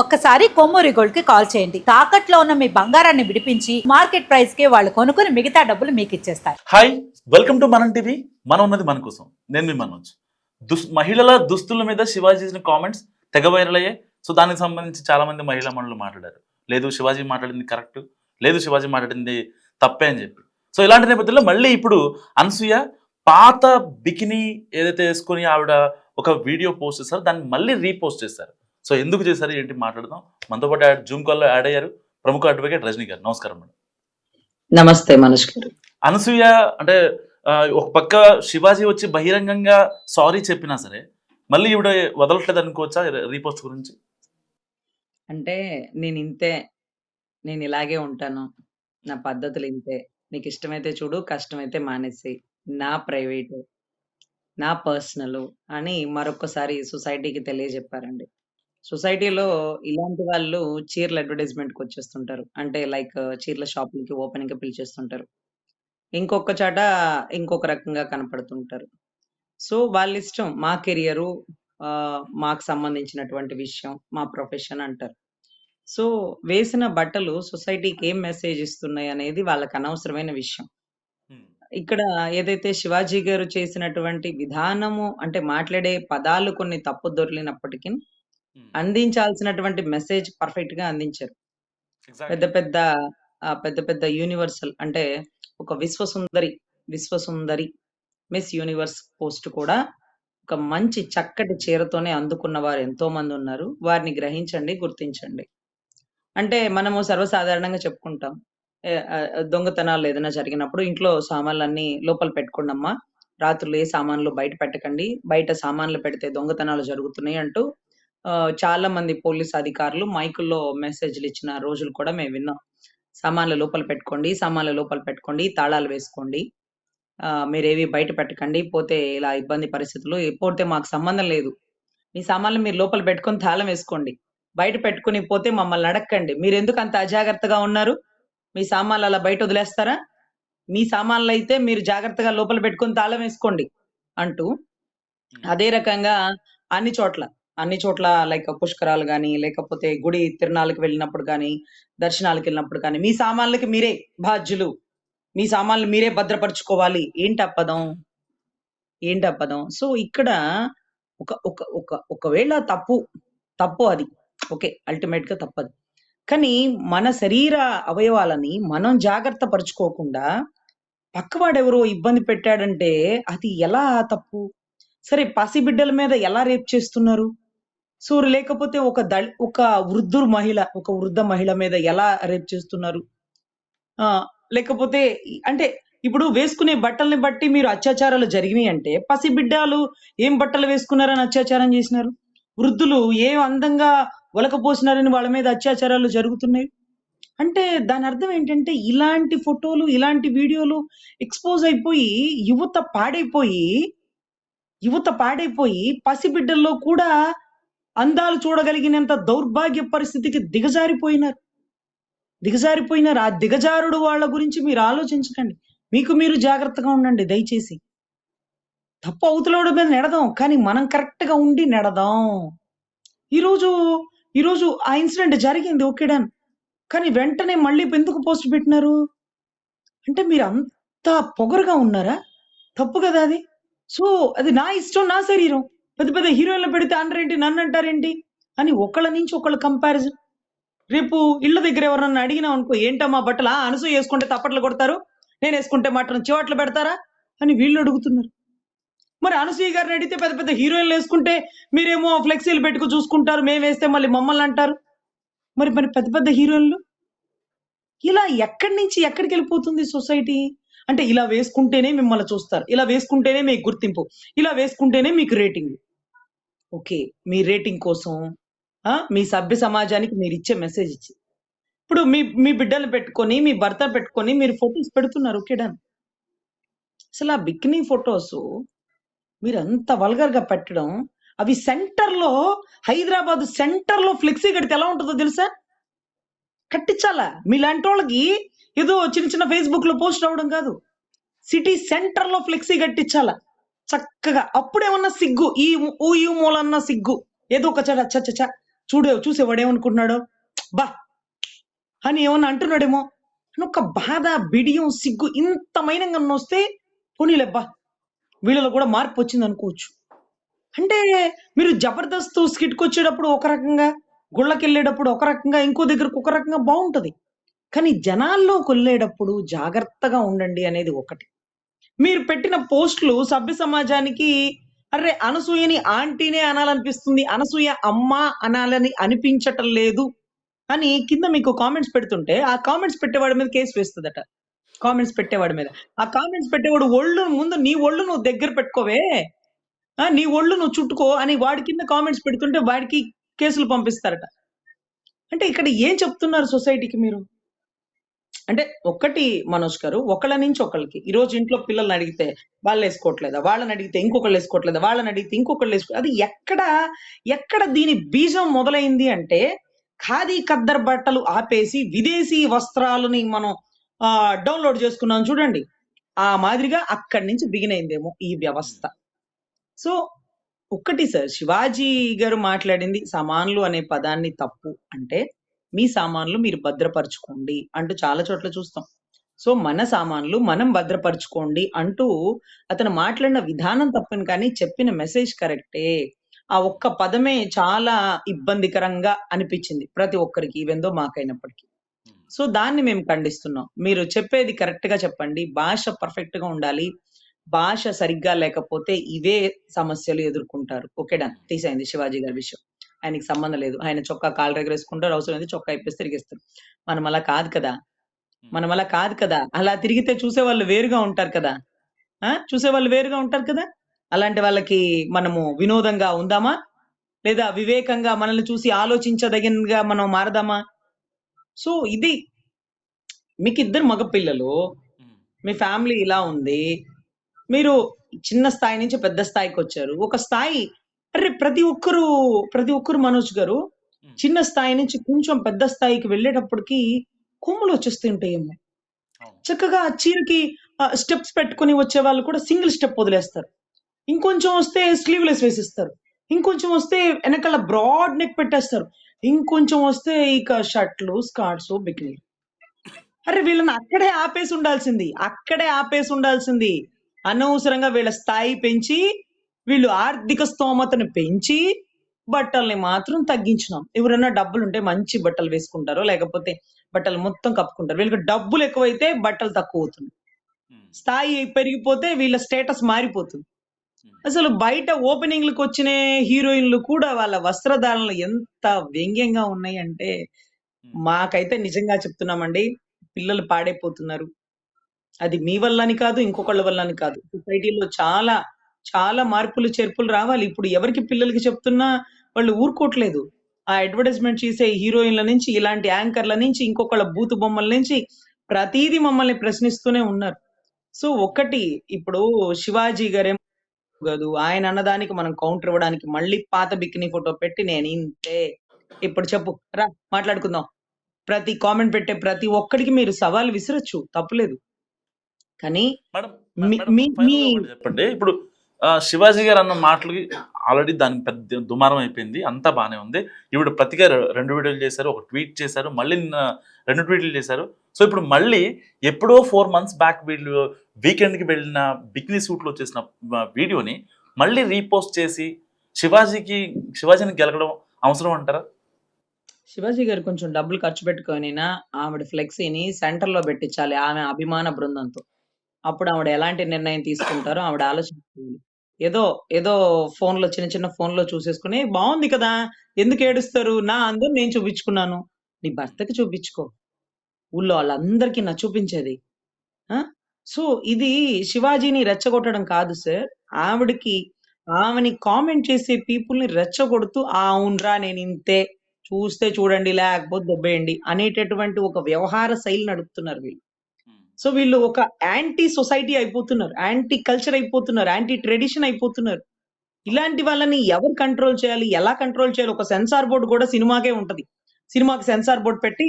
ఒక్కసారి కొమ్మూరి గోల్డ్కి కాల్ చేయండి. తాకట్లో ఉన్న మీ బంగారాన్ని విడిపించి మార్కెట్ ప్రైస్కి వాళ్ళు కొనుక్కుని మిగతా డబ్బులు మీకు ఇచ్చేస్తారు hi welcome to Manam TV. మనం ఉన్నది మన కోసం. నేను మీ మనోజ్. దుస్ మహిళల దుస్తుల మీద శివాజీ చేసిన కామెంట్స్ తెగ వైరల్ అయ్యాయి. సో దానికి సంబంధించి చాలా మంది మహిళా మనులు మాట్లాడారు. లేదు శివాజీ మాట్లాడింది కరెక్ట్. లేదు శివాజీ మాట్లాడింది తప్పే అని చెప్పి. సో ఇలాంటి నేపథ్యంలో మళ్ళీ ఇప్పుడు అనసూయ పాత బికినీ ఏదైతే వేసుకొని ఆవిడ ఒక వీడియో పోస్ట్ చేస్తారో దాన్ని మళ్ళీ రీపోస్ట్ చేస్తారు సో ఎందుకు చేశారు ఏంటి మాట్లాడదాం. మనతో పాటు జూమ్ కాల్లో యాడ్ అయ్యారు ప్రముఖ అడ్వకేట్ రజనీ గారు. నమస్కారం మేడం. నమస్తే మనోజ్ గారు. అనసూయ అంటే ఒక పక్క శివాజీ వచ్చి బహిరంగంగా సారీ చెప్పినా సరే మళ్ళీ ఇవిడ వదలట్లేదు అనుకోవచ్చా రీపోస్ట్ గురించి? అంటే నేను ఇంతే నేను ఇలాగే ఉంటాను. నా పద్ధతులు ఇంతే. నీకు ఇష్టమైతే చూడు కష్టమైతే మానేసి నా ప్రైవేట్ నా పర్సనల్ అని మరొకసారి సొసైటీకి తెలియజెప్పారండి. సొసైటీలో ఇలాంటి వాళ్ళు చీరల అడ్వర్టైజ్మెంట్కి వచ్చేస్తుంటారు. అంటే లైక్ చీరల షాపులకి ఓపెనింగ్ పిలిచేస్తుంటారు. ఇంకొక చాట ఇంకొక రకంగా కనపడుతుంటారు. సో వాళ్ళ ఇష్టం మా కెరియరు మాకు సంబంధించినటువంటి విషయం మా ప్రొఫెషన్ అంటారు. సో వేసిన బట్టలు సొసైటీకి ఏం మెసేజ్ ఇస్తున్నాయి అనేది వాళ్ళకి అనవసరమైన విషయం. ఇక్కడ ఏదైతే శివాజీ గారు చేసినటువంటి విధానము అంటే మాట్లాడే పదాలు కొన్ని తప్పు దొరికినప్పటికీ అందించాల్సినటువంటి మెసేజ్ పర్ఫెక్ట్గా అందించారు పెద్ద పెద్ద పెద్ద పెద్ద యూనివర్సల్ అంటే ఒక విశ్వసుందరి విశ్వసుందరి మిస్ యూనివర్స్ పోస్ట్ కూడా ఒక మంచి చక్కటి చీరతోనే అందుకున్న వారు ఎంతో మంది ఉన్నారు. వారిని గ్రహించండి గుర్తించండి. అంటే మనము సర్వసాధారణంగా చెప్పుకుంటాం. దొంగతనాలు ఏదైనా జరిగినప్పుడు ఇంట్లో సామాన్లన్నీ లోపల పెట్టుకోండమ్మా. రాత్రులు ఏ సామాన్లు బయట పెట్టకండి. బయట సామాన్లు పెడితే దొంగతనాలు జరుగుతున్నాయి అంటూ చాలా మంది పోలీస్ అధికారులు మైకుల్లో మెసేజ్లు ఇచ్చిన రోజులు కూడా మేము విన్నాం. సామాన్లు లోపల పెట్టుకోండి సామాన్లు లోపల పెట్టుకోండి తాళాలు వేసుకోండి. ఆ, మీరేవి బయట పెట్టకండి పోతే ఇలా ఇబ్బంది పరిస్థితులు పోతే మాకు సంబంధం లేదు. మీ సామాన్లు మీరు లోపల పెట్టుకొని తాళం వేసుకోండి. బయట పెట్టుకుని పోతే మమ్మల్ని అడక్కండి. మీరు ఎందుకు అంత అజాగ్రత్తగా ఉన్నారు? మీ సామాన్లు అలా బయట వదిలేస్తారా? మీ సామాన్లు అయితే మీరు జాగ్రత్తగా లోపల పెట్టుకొని తాళం వేసుకోండి అంటూ. అదే రకంగా అన్ని చోట్ల అన్ని చోట్ల లైక్ పుష్కరాలు కానీ లేకపోతే గుడి తిరునాళ్ళకి వెళ్ళినప్పుడు కానీ దర్శనాలకు వెళ్ళినప్పుడు కానీ మీ సామాన్లకి మీరే బాధ్యులు. మీ సామాన్లు మీరే భద్రపరచుకోవాలి. ఏంటి అప్పదం ఏంటి అప్పదం సో ఇక్కడ ఒక ఒక ఒక ఒకవేళ తప్పు తప్పు అది. ఓకే అల్టిమేట్గా తప్పదు. కానీ మన శరీర అవయవాలని మనం జాగ్రత్త పరుచుకోకుండా పక్కవాడెవరో ఇబ్బంది పెట్టాడంటే అది ఎలా తప్పు? సరే పసిబిడ్డల మీద ఎలా రేప్ చేస్తున్నారు? సో లేకపోతే ఒక దళి ఒక వృద్ధుడు మహిళ ఒక వృద్ధ మహిళ మీద ఎలా రేప్ చేస్తున్నారు? ఆ లేకపోతే అంటే ఇప్పుడు వేసుకునే బట్టల్ని బట్టి మీరు అత్యాచారాలు జరిగినాయి అంటే పసిబిడ్డలు ఏం బట్టలు వేసుకున్నారని అత్యాచారం చేసినారు? వృద్ధులు ఏం అందంగా ఒలకపోసినారని వాళ్ళ మీద అత్యాచారాలు జరుగుతున్నాయి? అంటే దాని అర్థం ఏంటంటే ఇలాంటి ఫోటోలు ఇలాంటి వీడియోలు ఎక్స్పోజ్ అయిపోయి యువత పాడైపోయి యువత పాడైపోయి పసిబిడ్డల్లో కూడా అందాలు చూడగలిగినంత దౌర్భాగ్య పరిస్థితికి దిగజారిపోయినారు. దిగజారిపోయినారు. ఆ దిగజారుడు వాళ్ళ గురించి మీరు ఆలోచించకండి. మీకు మీరు జాగ్రత్తగా ఉండండి దయచేసి. తప్పు అవుతులోడి మీద నెడదాం కానీ మనం కరెక్ట్గా ఉండి నెడదాం. ఈరోజు ఈరోజు ఆ ఇన్సిడెంట్ జరిగింది ఓకే డన్. కానీ వెంటనే మళ్ళీ ఎందుకు పోస్ట్ పెట్టినారు? అంటే మీరు అంత పొగరుగా ఉన్నారా? తప్పు కదా అది. సో అది నా ఇష్టం నా శరీరం. పెద్ద పెద్ద హీరోయిన్లు పెడితే అంటారేంటి నన్ను అంటారేంటి అని ఒకళ్ళ నుంచి ఒకళ్ళ కంపారిజన్ రేపు ఇళ్ళ దగ్గర ఎవరన్నా అడిగినా అనుకో ఏంటమ్మా బట్టలు? ఆ అనసూ వేసుకుంటే తప్పట్లు కొడతారు? నేను వేసుకుంటే మాత్రం చివట్లు పెడతారా? అని వీళ్ళు అడుగుతున్నారు. మరి అనసూయ గారిని అడిగితే పెద్ద పెద్ద హీరోయిన్లు వేసుకుంటే మీరేమో ఫ్లెక్సీలు పెట్టుకు చూసుకుంటారు మేము వేస్తే మళ్ళీ మమ్మల్ని అంటారు. మరి మరి పెద్ద పెద్ద హీరోయిన్లు? ఇలా ఎక్కడి నుంచి ఎక్కడికి వెళ్ళిపోతుంది సొసైటీ? అంటే ఇలా వేసుకుంటేనే మిమ్మల్ని చూస్తారు ఇలా వేసుకుంటేనే మీకు గుర్తింపు ఇలా వేసుకుంటేనే మీకు రేటింగ్. ఓకే మీ రేటింగ్ కోసం ఆ, మీ సభ్య సమాజానికి మీరు ఇచ్చే మెసేజ్ ఇచ్చి. ఇప్పుడు మీ మీ బిడ్డలు పెట్టుకొని మీ భర్త పెట్టుకొని మీరు ఫొటోస్ పెడుతున్నారు. ఓకే డన్ అసలు ఆ బిక్నీ ఫొటోస్ మీరు అంత వల్గర్గా పెట్టడం అవి సెంటర్లో హైదరాబాద్ సెంటర్లో ఫ్లెక్సీ కడితే ఎలా ఉంటుందో తెలుసా? కట్టించాలా? మీలాంటి వాళ్ళకి ఏదో చిన్న చిన్న ఫేస్బుక్లో పోస్ట్ అవ్వడం కాదు. సిటీ సెంటర్లో ఫ్లెక్సీ కట్టించాలా? చక్కగా అప్పుడేమన్నా సిగ్గు ఈ ఈ మూలన్న సిగ్గు. ఏదో ఒక చట చ చ చూడే చూసేవాడు ఏమనుకుంటున్నాడు బా! అని ఏమన్నా అంటున్నాడేమో? అని ఒక బాధ బిడియం సిగ్గు ఇంత మైనంగా వస్తే పోనీలేబ్బా వీళ్ళలో కూడా మార్పు వచ్చింది అనుకోవచ్చు. అంటే మీరు జబర్దస్త్ స్కిట్కి వచ్చేటప్పుడు ఒక రకంగా గుళ్ళకి వెళ్ళేటప్పుడు ఒక రకంగా ఇంకో దగ్గరకు ఒక రకంగా బాగుంటది కానీ జనాల్లోకి వెళ్ళేటప్పుడు జాగ్రత్తగా ఉండండి అనేది ఒకటి. మీరు పెట్టిన పోస్టులు సభ్య సమాజానికి అరే అనసూయని ఆంటీనే అనాలనిపిస్తుంది అనసూయ అమ్మ అనాలని అనిపించటం లేదు అని కింద మీకు కామెంట్స్ పెడుతుంటే ఆ కామెంట్స్ పెట్టేవాడి మీద కేసు వేస్తుందట. కామెంట్స్ పెట్టేవాడి మీద. ఆ కామెంట్స్ పెట్టేవాడు ఒళ్ళు ముందు నీ ఒళ్ళు నువ్వు దగ్గర పెట్టుకోవే. నీ ఒళ్ళు నువ్వు చుట్టుకో అని వాడి కింద కామెంట్స్ పెడుతుంటే వాడికి కేసులు పంపిస్తారట. అంటే ఇక్కడ ఏం చెప్తున్నారు సొసైటీకి మీరు? అంటే ఒక్కటి మనోజ్ గారు ఒకళ్ళ నుంచి ఒకళ్ళకి. ఈ రోజు ఇంట్లో పిల్లల్ని అడిగితే వాళ్ళు వేసుకోవట్లేదా? వాళ్ళని అడిగితే ఇంకొకళ్ళు వేసుకోవట్లేదా? వాళ్ళని అడిగితే ఇంకొకళ్ళు వేసుకో అది ఎక్కడ ఎక్కడ దీని బీజం మొదలైంది అంటే ఖాదీ కద్దర్ బట్టలు ఆపేసి విదేశీ వస్త్రాలని మనం ఆ, డౌన్లోడ్ చేసుకున్నాం చూడండి. ఆ మాదిరిగా అక్కడి నుంచి బిగిన్ అయిందేమో ఈ వ్యవస్థ. సో ఒక్కటి సార్ శివాజీ గారు మాట్లాడింది సామాన్లు అనే పదాన్ని తప్పు అంటే మీ సామాన్లు మీరు భద్రపరచుకోండి అంటూ చాలా చోట్ల చూస్తాం. సో మన సామాన్లు మనం భద్రపరచుకోండి అంటూ అతను మాట్లాడిన విధానం తప్పని కానీ చెప్పిన మెసేజ్ కరెక్టే ఆ ఒక్క పదమే చాలా ఇబ్బందికరంగా అనిపించింది ప్రతి ఒక్కరికి ఈవెందో మాకైనప్పటికీ. సో దాన్ని మేము ఖండిస్తున్నాం. మీరు చెప్పేది కరెక్ట్గా చెప్పండి. భాష పర్ఫెక్ట్గా ఉండాలి. భాష సరిగ్గా లేకపోతే ఇవే సమస్యలు ఎదుర్కొంటారు. ఓకే డన్ తీసేయండి శివాజీ గారి విషయం. ఆయనకి సంబంధం లేదు. ఆయన చొక్కా కాలు ఎగరేసుకుంటారు అవసరం అయితే చొక్కా ఇప్పేసి తిరిగేస్తారు మనం అలా కాదు కదా. మనం అలా కాదు కదా. అలా తిరిగితే చూసే వాళ్ళు వేరుగా ఉంటారు కదా. ఆ? చూసే వాళ్ళు వేరుగా ఉంటారు కదా. అలాంటి వాళ్ళకి మనము వినోదంగా ఉందామా? లేదా వివేకంగా మనల్ని చూసి ఆలోచించదగినగా మనం మారదామా? సో ఇది మీకు ఇద్దరు మగపిల్లలు మీ ఫ్యామిలీ ఇలా ఉంది. మీరు చిన్న స్థాయి నుంచి పెద్ద స్థాయికి వచ్చారు. ఒక స్థాయి అరే ప్రతి ఒక్కరు ప్రతి ఒక్కరు మనోజ్ గారు చిన్న స్థాయి నుంచి కొంచెం పెద్ద స్థాయికి వెళ్ళేటప్పటికి కొమ్ములు వచ్చేస్తుంటాయేమో చక్కగా ఆ చీరకి స్టెప్స్ పెట్టుకొని వచ్చే వాళ్ళు కూడా సింగిల్ స్టెప్ వదిలేస్తారు. ఇంకొంచెం వస్తే స్లీవ్లెస్ వేసిస్తారు. ఇంకొంచెం వస్తే వెనకాల బ్రాడ్ నెక్ పెట్టేస్తారు. ఇంకొంచెం వస్తే ఇక షర్ట్లు స్కార్ట్స్ బికినీ అరే వీళ్ళని అక్కడే ఆపేసి ఉండాల్సింది. అక్కడే ఆపేసి ఉండాల్సింది. అనవసరంగా వీళ్ళ స్థాయి పెంచి వీళ్ళు ఆర్థిక స్తోమతను పెంచి బట్టల్ని మాత్రం తగ్గించినాం. ఎవరైనా డబ్బులు ఉంటే మంచి బట్టలు వేసుకుంటారు లేకపోతే బట్టలు మొత్తం కప్పుకుంటారు వీళ్ళకి డబ్బులు ఎక్కువైతే బట్టలు తక్కువ అవుతుంది. స్థాయి పెరిగిపోతే వీళ్ళ స్టేటస్ మారిపోతుంది. అసలు బయట ఓపెనింగ్లకు వచ్చిన హీరోయిన్లు కూడా వాళ్ళ వస్త్రధారణలు ఎంత వ్యంగ్యంగా ఉన్నాయి అంటే మాకైతే నిజంగా చెప్తున్నామండి పిల్లలు పాడైపోతున్నారు. అది మీ వల్లని కాదు ఇంకొకళ్ళ వల్లని కాదు. సొసైటీలో చాలా చాలా మార్పులు చేర్పులు రావాలి. ఇప్పుడు ఎవరికి పిల్లలకి చెప్తున్నా వాళ్ళు ఊరుకోవట్లేదు. ఆ అడ్వర్టైజ్మెంట్ చేసే హీరోయిన్ల నుంచి ఇలాంటి యాంకర్ల నుంచి ఇంకొకళ్ళ బూతు బొమ్మల నుంచి ప్రతిదీ మమ్మల్ని ప్రశ్నిస్తూనే ఉన్నారు. సో ఒకటి ఇప్పుడు శివాజీ గారేం కాదు ఆయన అన్నదానికి మనం కౌంటర్ ఇవ్వడానికి మళ్ళీ పాత బిక్కిని ఫోటో పెట్టి నేను ఇంతే. ఇప్పుడు చెప్పు రా మాట్లాడుకుందాం. ప్రతి కామెంట్ పెట్టే ప్రతి ఒక్కడికి మీరు సవాల్ విసిరొచ్చు తప్పులేదు. కానీ మీ- చెప్పండి. ఇప్పుడు శివాజీ గారు అన్న మాటలకి ఆల్రెడీ దానికి పెద్ద దుమారం అయిపోయింది. అంతా బాగానే ఉంది. ఇప్పుడు ప్రతిగా రెండు వీడియోలు చేశారు ఒక ట్వీట్ చేశారు మళ్ళీ నిన్న రెండు ట్వీట్లు చేశారు. సో ఇప్పుడు మళ్ళీ ఎప్పుడో ఫోర్ మంత్స్ బ్యాక్ వీళ్ళు వీకెండ్కి వెళ్ళిన బిగ్నీ సూట్లో చేసిన వీడియోని మళ్ళీ రీపోస్ట్ చేసి శివాజీకి శివాజీని గెలగడం అవసరం అంటారా? శివాజీ గారు కొంచెం డబ్బులు ఖర్చు పెట్టుకొనినా ఆవిడ ఫ్లెక్సీని సెంటర్లో పెట్టించాలి ఆమె అభిమాన బృందంతో. అప్పుడు ఆవిడ ఎలాంటి నిర్ణయం తీసుకుంటారో ఆవిడ ఆలోచించుకోవాలి ఏదో ఏదో ఫోన్లో చిన్న చిన్న ఫోన్లో చూసేసుకుని బాగుంది కదా ఎందుకు ఏడుస్తారు? నా అందరూ నేను చూపించుకున్నాను. నీ భర్తకి చూపించుకో. ఊళ్ళో వాళ్ళందరికీ నా చూపించేది. ఆ? సో ఇది శివాజీని రెచ్చగొట్టడం కాదు సార్. ఆవిడకి ఆమెని కామెంట్ చేసే పీపుల్ని రెచ్చగొడుతూ "ఆ, అవునరా నేను ఇంతే. చూస్తే చూడండి లేకపోతే దొబ్బేయండి. అనేటటువంటి ఒక వ్యవహార శైలి నడుపుతున్నారు వీళ్ళు. సో వీళ్ళు ఒక యాంటీ సొసైటీ అయిపోతున్నారు యాంటీ కల్చర్ అయిపోతున్నారు యాంటీ ట్రెడిషన్ అయిపోతున్నారు. ఇలాంటి వాళ్ళని ఎవరు కంట్రోల్ చేయాలి? ఎలా కంట్రోల్ చేయాలి? ఒక సెన్సార్ బోర్డు కూడా సినిమాకే ఉంటది. సినిమాకి సెన్సార్ బోర్డ్ పెట్టి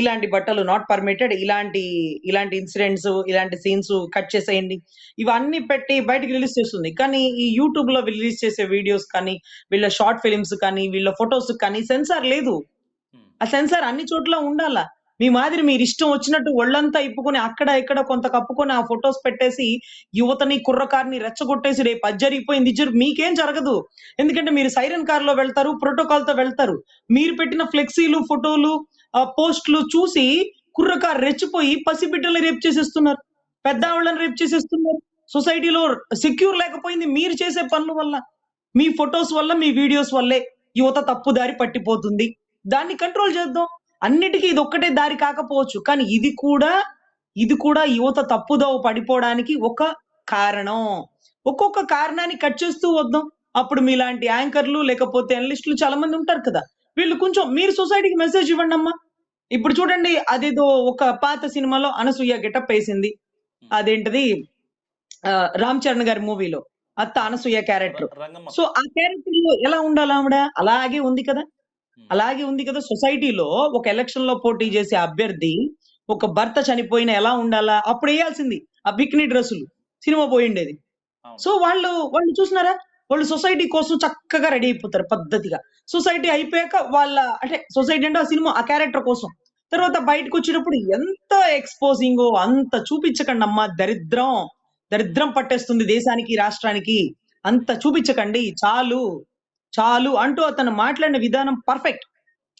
ఇలాంటి బట్టలు నాట్ పర్మిటెడ్ ఇలాంటి ఇలాంటి ఇన్సిడెంట్స్ ఇలాంటి సీన్స్ కట్ చేసేయండి. ఇవన్నీ పెట్టి బయటకు రిలీజ్ చేస్తుంది. కానీ ఈ యూట్యూబ్లో రిలీజ్ చేసే వీడియోస్ కానీ వీళ్ళ షార్ట్ ఫిలిమ్స్ కానీ వీళ్ళ ఫొటోస్ కానీ సెన్సార్ లేదు. ఆ సెన్సార్ అన్ని చోట్ల ఉండాలా? మీ మాదిరి మీరు ఇష్టం వచ్చినట్టు ఒళ్ళంతా ఇప్పుకొని అక్కడ ఇక్కడ కొంత కప్పుకొని ఆ ఫొటోస్ పెట్టేసి యువతని కుర్రకారిని రెచ్చగొట్టేసి రేపు అది జరిగిపోయింది. మీకేం జరగదు. ఎందుకంటే మీరు సైరన్ కార్లో వెళ్తారు ప్రోటోకాల్తో వెళ్తారు. మీరు పెట్టిన ఫ్లెక్సీలు ఫోటోలు పోస్టులు చూసి కుర్రకారు రెచ్చిపోయి పసిబిడ్డల్ని రేపు చేసేస్తున్నారు. పెద్ద ఆవిళ్ళని రేపు చేసేస్తున్నారు. సొసైటీలో సెక్యూర్ లేకపోయింది మీరు చేసే పనుల వల్ల. మీ ఫొటోస్ వల్ల మీ వీడియోస్ వల్లే యువత తప్పుదారి పట్టిపోతుంది. దాన్ని కంట్రోల్ చేద్దాం. అన్నిటికీ ఇది ఒక్కటే దారి కాకపోవచ్చు. కానీ ఇది కూడా ఇది కూడా యువత తప్పుదోవ పడిపోవడానికి ఒక కారణం. ఒక్కొక్క కారణాన్ని కట్ చేస్తూ వద్దాం. అప్పుడు మీలాంటి యాంకర్లు లేకపోతే అనలిస్టులు చాలా మంది ఉంటారు కదా. వీళ్ళు కొంచెం మీరు సొసైటీకి మెసేజ్ ఇవ్వండి అమ్మా. ఇప్పుడు చూడండి అదేదో ఒక పాత సినిమాలో అనసూయ గెటప్ వేసింది. అదేంటిది? రామ్ చరణ్ గారి మూవీలో. అత్త అనసూయ క్యారెక్టర్. సో ఆ క్యారెక్టర్లో ఎలా ఉండాలి ఆవిడ? అలాగే ఉంది కదా. అలాగే ఉంది కదా సొసైటీలో ఒక ఎలక్షన్లో పోటీ చేసే అభ్యర్థి ఒక భర్త చనిపోయిన ఎలా ఉండాలా? అప్పుడు వేయాల్సింది ఆ బిక్ని డ్రెస్సులు సినిమా పోయిండేది. సో వాళ్ళు వాళ్ళు చూసినారా? వాళ్ళు సొసైటీ కోసం చక్కగా రెడీ అయిపోతారు పద్ధతిగా. సొసైటీ అయిపోయాక వాళ్ళ అంటే సొసైటీ అంటే ఆ సినిమా ఆ క్యారెక్టర్ కోసం. తర్వాత బయటకు వచ్చేటప్పుడు ఎంత ఎక్స్పోజింగ్ అంత చూపించకండి అమ్మా దరిద్రం. దరిద్రం పట్టేస్తుంది దేశానికి రాష్ట్రానికి. అంత చూపించకండి చాలు. చాలు అంటూ అతను మాట్లాడిన విధానం పర్ఫెక్ట్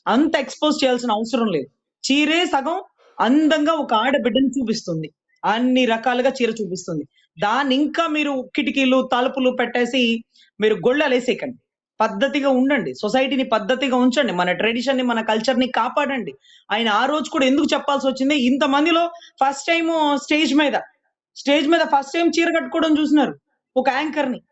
అంత ఎక్స్పోజ్ చేయాల్సిన అవసరం లేదు. చీరే సగం అందంగా ఒక ఆడబిడ్డను చూపిస్తుంది. అన్ని రకాలుగా చీర చూపిస్తుంది. దాన్ని ఇంకా మీరు కిటికీలు తలుపులు పెట్టేసి మీరు గొళ్ళలేసేయకండి పద్ధతిగా ఉండండి. సొసైటీని పద్ధతిగా ఉంచండి. మన ట్రెడిషన్ని మన కల్చర్ని కాపాడండి. ఆయన ఆ రోజు కూడా ఎందుకు చెప్పాల్సి వచ్చింది? ఇంత మందిలో ఫస్ట్ టైం స్టేజ్ మీద. స్టేజ్ మీద ఫస్ట్ టైం చీర కట్టుకోవడం చూసినారు. ఒక యాంకర్ని.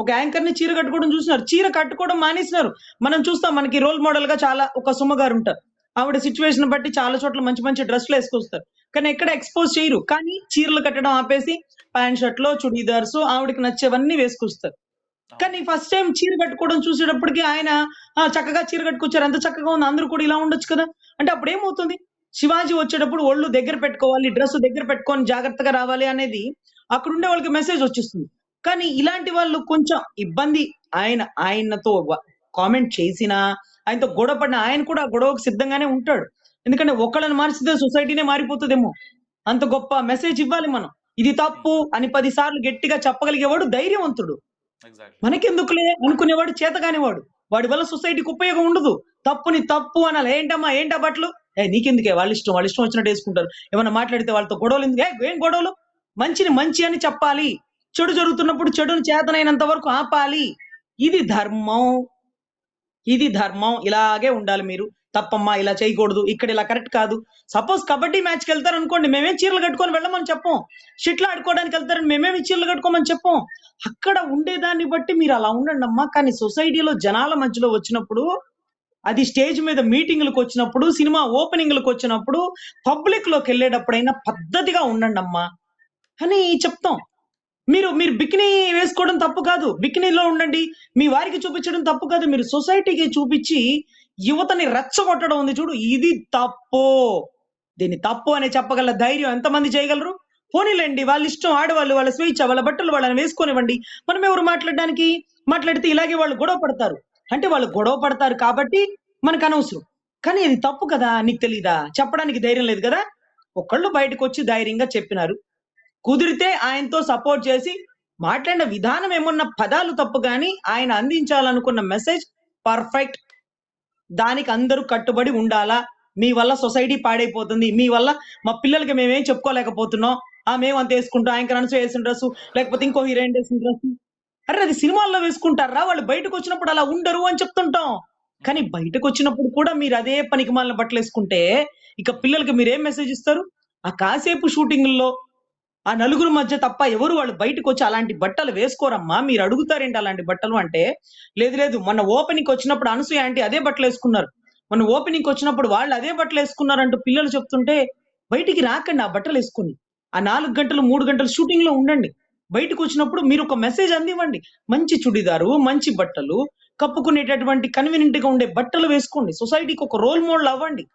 ఒక యాంకర్ని చీర కట్టుకోవడం చూసినారు. చీర కట్టుకోవడం మానేసినారు. మనం చూస్తాం మనకి రోల్ మోడల్గా చాలా ఒక సుమ గారు ఉంటారు. ఆవిడ సిచ్యువేషన్ బట్టి చాలా చోట్ల మంచి మంచి డ్రెస్లు వేసుకొస్తారు. కానీ ఎక్కడ ఎక్స్పోజ్ చేయరు. కానీ చీరలు కట్టడం ఆపేసి ప్యాంట్ షర్ట్లో చుడీదార్స్ ఆవిడకి నచ్చేవన్నీ వేసుకొస్తారు. కానీ ఫస్ట్ టైం చీర కట్టుకోవడం చూసేటప్పటికి ఆయన "ఆ, చక్కగా చీర కట్టుకొచ్చారు. ఎంత చక్కగా ఉంది. అందరూ కూడా ఇలా ఉండొచ్చు కదా. అంటే అప్పుడు ఏమవుతుంది? శివాజీ వచ్చేటప్పుడు ఒళ్ళు దగ్గర పెట్టుకోవాలి డ్రెస్ దగ్గర పెట్టుకొని జాగ్రత్తగా రావాలి అనేది అక్కడ ఉండే వాళ్ళకి మెసేజ్ వచ్చేస్తుంది. కానీ ఇలాంటి వాళ్ళు కొంచెం ఇబ్బంది ఆయన ఆయనతో కామెంట్ చేసినా ఆయనతో గొడవ పడిన ఆయన కూడా గొడవకు సిద్ధంగానే ఉంటాడు. ఎందుకంటే ఒకళ్ళని మార్చితే సొసైటీనే మారిపోతుందేమో. అంత గొప్ప మెసేజ్ ఇవ్వాలి మనం. ఇది తప్పు అని పది సార్లు గట్టిగా చెప్పగలిగేవాడు ధైర్యవంతుడు. మనకెందుకులే అనుకునేవాడు చేతగానేవాడు. వాడి వల్ల సొసైటీకి ఉపయోగం ఉండదు. తప్పుని తప్పు అనాలి. ఏంటమ్మా ఏంటా బట్టలు? ఏ నీకెందుకే? వాళ్ళ ఇష్టం వాళ్ళ ఇష్టం వచ్చినట్టు వేసుకుంటారు. ఏమన్నా మాట్లాడితే వాళ్ళతో గొడవలు ఎందుకు? ఏం గొడవలు? మంచిని మంచి అని చెప్పాలి. చెడు జరుగుతున్నప్పుడు చెడుని చేతనైనంత వరకు ఆపాలి. ఇది ధర్మం. ఇది ధర్మం. ఇలాగే ఉండాలి మీరు. తప్పమ్మా ఇలా చేయకూడదు. ఇక్కడ ఇలా కరెక్ట్ కాదు. సపోజ్ కబడ్డీ మ్యాచ్కి వెళ్తారు అనుకోండి మేమేం చీరలు కట్టుకొని వెళ్ళమని చెప్పం. షిట్లు ఆడుకోవడానికి వెళ్తారని మేమేమి చీరలు కట్టుకోమని చెప్పం. అక్కడ ఉండేదాన్ని బట్టి మీరు అలా ఉండండి అమ్మా కానీ సొసైటీలో జనాల మధ్యలో వచ్చినప్పుడు అది స్టేజ్ మీద మీటింగ్లకు వచ్చినప్పుడు సినిమా ఓపెనింగ్లకు వచ్చినప్పుడు పబ్లిక్లోకి వెళ్ళేటప్పుడైనా పద్ధతిగా ఉండండి అమ్మా అని చెప్తాం. మీరు మీరు బికినీ వేసుకోవడం తప్పు కాదు. బికినీలో ఉండండి. మీ వారికి చూపించడం తప్పు కాదు. మీరు సొసైటీకి చూపించి యువతని రెచ్చగొట్టడం ఉంది చూడు. ఇది తప్పు. దీన్ని తప్పు అని చెప్పగల ధైర్యం ఎంతమంది చేయగలరు? పోనీలేండి. వాళ్ళ ఇష్టం ఆడవాళ్ళు వాళ్ళ స్వేచ్ఛ వాళ్ళ బట్టలు వాళ్ళని వేసుకొనివ్వండి. మనం ఎవరు మాట్లాడడానికి? మాట్లాడితే ఇలాగే వాళ్ళు గొడవ పడతారు. అంటే వాళ్ళు గొడవ పడతారు కాబట్టి మనకు అనవసరం. కానీ ఇది తప్పు కదా? నీకు తెలీదా? చెప్పడానికి ధైర్యం లేదు కదా? ఒకళ్ళు బయటకు వచ్చి ధైర్యంగా చెప్పినారు. కుదిరితే ఆయనతో సపోర్ట్ చేసి మాట్లాడిన విధానం ఏమన్నా పదాలు తప్పు కానీ ఆయన అందించాలనుకున్న మెసేజ్ పర్ఫెక్ట్ దానికి అందరూ కట్టుబడి ఉండాలా? మీ వల్ల సొసైటీ పాడైపోతుంది. మీ వల్ల మా పిల్లలకి మేమేం చెప్పుకోలేకపోతున్నాం. ఆ మేము అంత వేసుకుంటాం. ఆయన అనసు వేసిన డ్రెస్ లేకపోతే ఇంకో హీరోయిన్ వేసిన డ్రెస్ అరే అది సినిమాల్లో వేసుకుంటారా? వాళ్ళు బయటకు వచ్చినప్పుడు అలా ఉండరు అని చెప్తుంటాం. కానీ బయటకు వచ్చినప్పుడు కూడా మీరు అదే పనికి మాలిన బట్టలు వేసుకుంటే ఇక పిల్లలకి మీరేం మెసేజ్ ఇస్తారు? ఆ కాసేపు షూటింగ్లో ఆ నలుగురు మధ్య తప్ప ఎవరు వాళ్ళు బయటకు వచ్చి అలాంటి బట్టలు వేసుకోరమ్మా? మీరు అడుగుతారేంటి అలాంటి బట్టలు అంటే? లేదు లేదు. మొన్న ఓపెనింగ్ వచ్చినప్పుడు అనసూయ ఆంటీ అదే బట్టలు వేసుకున్నారు. మొన్న ఓపెనింగ్ వచ్చినప్పుడు వాళ్ళు అదే బట్టలు వేసుకున్నారంటూ పిల్లలు చెప్తుంటే బయటికి రాకండి ఆ బట్టలు వేసుకుని. ఆ నాలుగు గంటలు మూడు గంటలు షూటింగ్లో ఉండండి. బయటకు వచ్చినప్పుడు మీరు ఒక మెసేజ్ అందివ్వండి. మంచి చుడిదారు మంచి బట్టలు కప్పుకునేటటువంటి కన్వీనియంట్గా ఉండే బట్టలు వేసుకోండి. సొసైటీకి ఒక రోల్ మోడల్ అవ్వండి.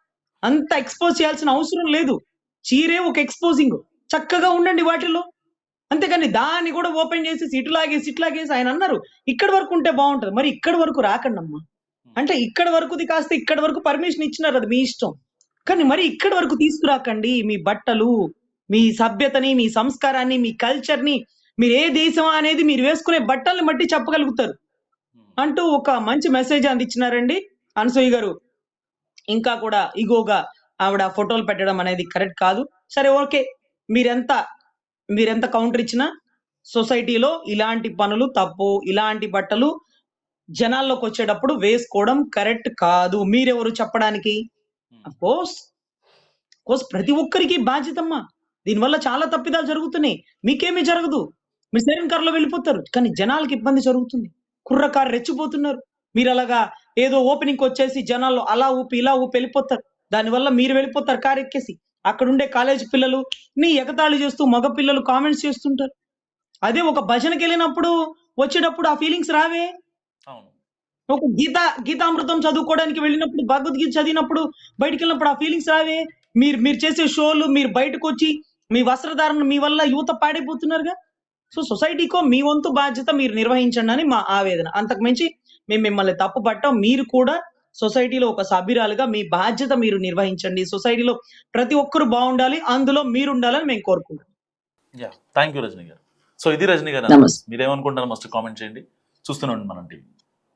అంత ఎక్స్పోజ్ చేయాల్సిన అవసరం లేదు. చీరే ఒక ఎక్స్పోజింగ్. చక్కగా ఉండండి వాటిలో అంతేకాని దాన్ని కూడా ఓపెన్ చేసి ఇటు లాగేసి ఇటు లాగేసి ఆయన అన్నారు ఇక్కడ వరకు ఉంటే బాగుంటది. మరి ఇక్కడ వరకు రాకండి అమ్మా అంటే ఇక్కడ వరకుది కాస్త ఇక్కడ వరకు పర్మిషన్ ఇచ్చినారు అది మీ ఇష్టం. కానీ మరి ఇక్కడ వరకు తీసుకురాకండి మీ బట్టలు మీ సభ్యతని మీ సంస్కారాన్ని మీ కల్చర్ని మీరు ఏ దేశం అనేది మీరు వేసుకునే బట్టల్ని బట్టి చెప్పగలుగుతారు. అంటూ ఒక మంచి మెసేజ్ అందించినారండి. అనసూయ గారు ఇంకా కూడా ఇగోగా ఆవిడ ఫోటోలు పెట్టడం అనేది కరెక్ట్ కాదు. సరే ఓకే. మీరెంత మీరెంత కౌంటర్ ఇచ్చినా సొసైటీలో ఇలాంటి పనులు తప్పు ఇలాంటి బట్టలు జనాల్లోకి వచ్చేటప్పుడు వేసుకోవడం కరెక్ట్ కాదు. మీరెవరు చెప్పడానికి? కోర్స్ కోర్స్ ప్రతి ఒక్కరికి బాధ్యతమ్మా. దీనివల్ల చాలా తప్పిదాలు జరుగుతున్నాయి. మీకేమీ జరగదు. మీరు సేవన్ కార్లో వెళ్ళిపోతారు. కానీ జనాలకి ఇబ్బంది జరుగుతుంది. కుర్రకారు రెచ్చిపోతున్నారు. మీరు అలాగా ఏదో ఓపెనింగ్ వచ్చేసి జనాల్లో అలా ఊపి ఇలా ఊపి వెళ్ళిపోతారు. దానివల్ల మీరు వెళ్ళిపోతారు కారు ఎక్కేసి. అక్కడ ఉండే కాలేజ్ పిల్లలు నీ ఎగతాళి చేస్తూ మగ పిల్లలు కామెంట్స్ చేస్తుంటారు. అదే ఒక భజనకి వెళ్ళినప్పుడు వచ్చేటప్పుడు ఆ ఫీలింగ్స్ రావే. ఒక గీత గీతామృతం చదువుకోవడానికి వెళ్ళినప్పుడు భగవద్గీత చదివినప్పుడు బయటికి వెళ్ళినప్పుడు ఆ ఫీలింగ్స్ రావే. మీరు మీరు చేసే షోలు మీరు బయటకు వచ్చి మీ వస్త్రధారణ మీ వల్ల యువత పాడైపోతున్నారుగా. సో సొసైటీకో మీ వంతు బాధ్యత మీరు నిర్వహించండి అని మా ఆవేదన. అంతకు మించి మేము మిమ్మల్ని తప్పు పట్టాం మీరు కూడా సొసైటీలో ఒక సభ్యురాలుగా మీ బాధ్యత మీరు నిర్వహించండి. సొసైటీలో ప్రతి ఒక్కరు బాగుండాలి. అందులో మీరు ఉండాలని మేము కోరుకుంటున్నాం. యా థ్యాంక్ యూ రజనీ గారు. సో ఇది రజనీ గారు. మీరేమనుకుంటారో మస్ట్ కామెంట్ చేయండి. చూస్తూనే ఉండండి మనం టీవీ